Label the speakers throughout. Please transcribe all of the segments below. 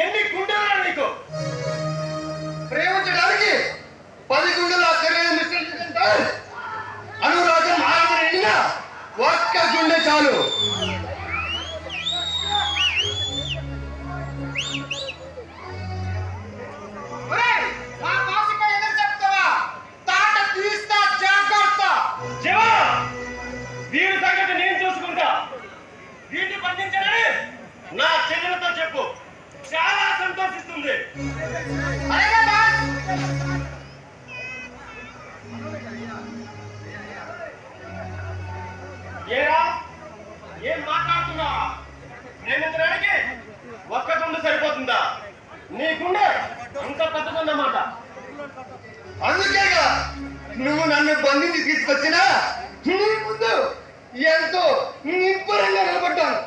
Speaker 1: ఎన్ని గుండెలు నీకు? ప్రేమించడానికి
Speaker 2: పది గుండెలు అక్కర్లేదు మిస్టర్ అనురాగం ఆరాధన ఒక్క గుండె
Speaker 3: చాలు. వీడి సంగతి నేను చూసుకుంటా. వీడిని బంధించాలని నా చెల్లెలతో చెప్పు. చాలా సంతోషిస్తుంది. ఏరా ఏం మాట్లాడుతున్నా నేను ఇంతడానికి ఒక్క గుండె సరిపోతుందా? నీ గుండె అంత పెద్దదన్నమాట
Speaker 1: అందుకేగా నువ్వు నన్ను బంధించి తీసుకొచ్చినా నీ ముందు ఎంతో నిబ్బరంగా నిలబడ్డాను.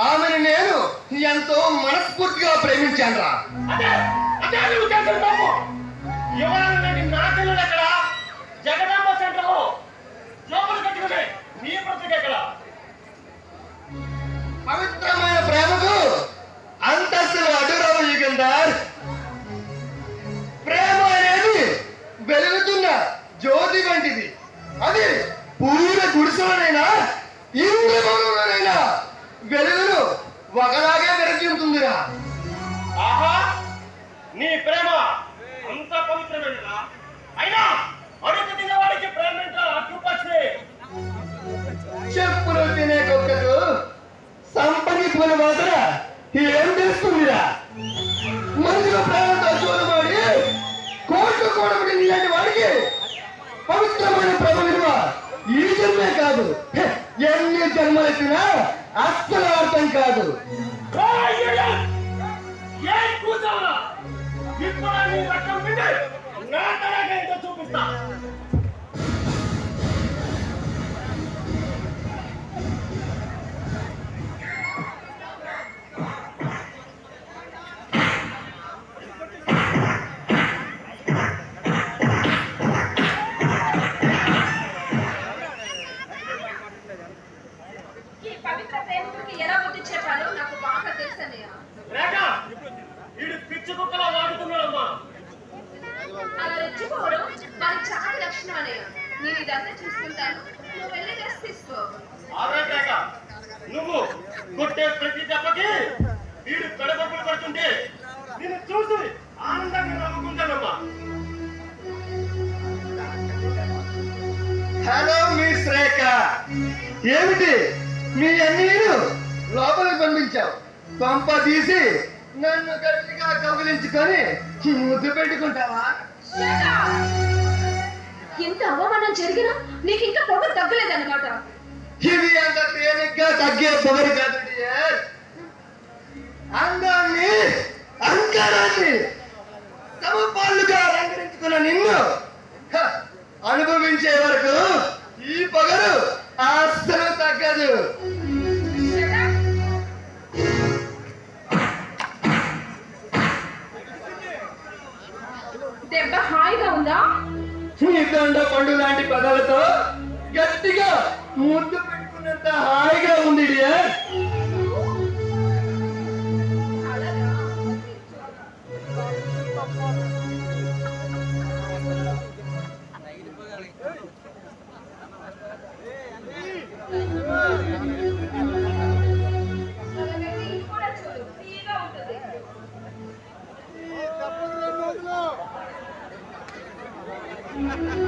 Speaker 1: ఆమెను నేను ఎంతో మనస్ఫూర్తిగా ప్రేమించాను రా ఒకలాగే వెరచింతుందిరా
Speaker 3: ఆహా నీ ప్రేమ అంత పవిత్రమైనదా అయినా అడుగు తినేవాడికి ప్రేమ అడ్డుపచ్చి
Speaker 1: చెప్పులు తినే కుక్కకు సంపంగి పూల మాత్ర ఏం తెలుస్తుందిరా? మనుషుల ప్రేమతో చూడబడి కోట్లు కూడబడి నీలాంటి వాడికి పవిత్రమైన ప్రేమ విలువ ఈ జన్మే కాదు. ఎన్ని జన్మలెత్తినా అస్సలు అర్థం కాదు.
Speaker 3: ఏం కూర్చోవరా ఇప్పుడు నీ రక్తం పిండి నా తనగా చూపిస్తా.
Speaker 4: నేను ఇదంతా చూస్తుంటాను నువ్వు వెళ్ళి తీసుకో.
Speaker 3: కొట్టే ప్రతి దెబ్బకి వీడు పడుతుంటే నేను చూసి ఆనందంగా నవ్వుకుంటానమ్మా.
Speaker 1: హలో మిస్ రేఖ ఏమిటి? మీ అన్నీను లోపలికి పంపించావు. పంప తీసి నన్ను గట్టిగా కౌగిలించుకొని ముద్దు పెట్టుకుంటావా!
Speaker 4: ఎంత అవమానం జరిగినా నీకు ఇంకా పొగ తగ్గలేదన్నమాట
Speaker 1: ఇది అంత తేలిగ్గా తగ్గే పొగరు కాదు డియర్. అందాన్ని అహంకారాన్ని సమపాళ్ళుగా అలంకరించుకున్న నిన్ను అనుభవించే వరకు ఈ పొగరు అస్సలు తగ్గదు!
Speaker 4: దెబ్బ హాయిగా ఉందా
Speaker 1: ఈ పండు లాంటి పదాలతో గట్టిగా ముద్దు పెట్టుకున్నంత హాయిగా
Speaker 4: Ha ha
Speaker 2: ha!